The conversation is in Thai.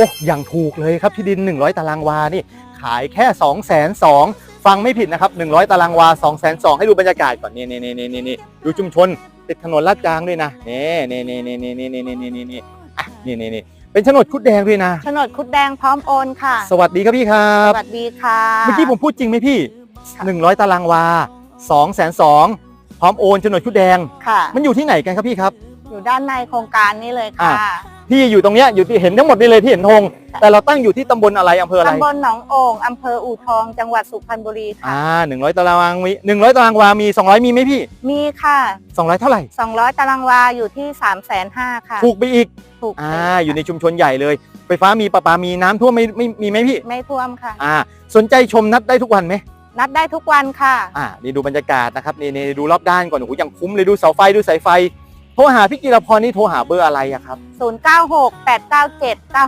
อ้อย่างถูกเลยครับที่ดิน 100 ตารางวานี่ขายแค่ 2 2 0 0 0ฟังไม่ผิดนะครับ 100 ตารางวา 2 2 0 0 0ให้ดูบรรยากาศก่อนนี่นี่นี่นี่นี่ดูชุมชน ติดถนนลาดจางด้วยนะนี่นี่นี่นี่นี่นี่นี่นี่นี่นี่อะนี่นี่นี่เป็นโฉนดคุดแดงด้วยนะ โฉนดคุดแดงพร้อมโอนค่ะ สวัสดีครับพี่ครัสบ วัสดีค่ะ เมื่อกี้ผมพูดจริงไหมพี่ ค่ะ 100 ตารางวา 2 2 0 0 0พร้อมโอนโฉนดคุดแดง ค่ะ มันอยู่ที่ไหนกันครับพี่ครับ อยู่ด้านในโครงการนี้เลยค่ะ อะพี่อยู่ตรงเนี้ยอยู่ที่เห็นทั้งหมดนี่เลยที่เห็นธงแต่เราตั้งอยู่ที่ตำบลอะไรอำเภออะไรตำบลหนองโอ่งอำเภออู่ทอง จังหวัดสุพรรณบุรีค่ะอ่าหนึ่งร้อยตารางวามีหนึ่งร้อยตารางวา มีสองร้อยมีไหมพี่มีค่ะสองร้อยเท่าไหร่200ตารางวาอยู่ที่3 5 0 0 0ค่ะถูกไปอีกถูกอ่าอยู่ในชุมชนใหญ่เลย ไฟฟ้ามีประปามีน้ำท่วมไม่ไม่มีไหมพี่ ไม่ท่วมค่ะ อ่า สนใจชมนัดได้ทุกวันไหม นัดได้ทุกวันค่ะ อ่านี่ดูบรรยากาศนะครับนี่นี่ดูรอบด้านก่อนโอ้โหยังคุ้มเลยดูเสาไฟดูสายไฟ โทรหาพี่กีรพรนี่โทรหาเบอร์อะไรอะครับ 096 897 95